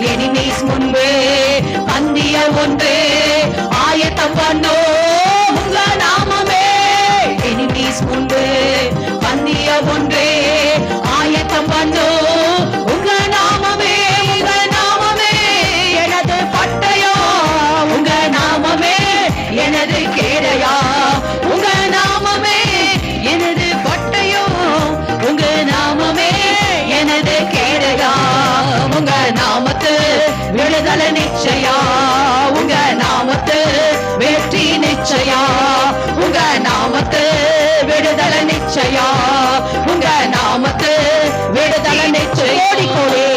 Enemies முன்பே பந்திய ஒன்று. ஆயத்தம் பண்ணோ உங்க நாமமே. எனிமீஸ் முன்பு பந்திய ஒன்று. விடுதலை நிச்சயா? உங்க நாமத்து வெற்றி நிச்சயா? உங்க நாமத்து விடுதலை நிச்சயா? உங்க நாமத்து விடுதலை நிச்சயோடி கோடி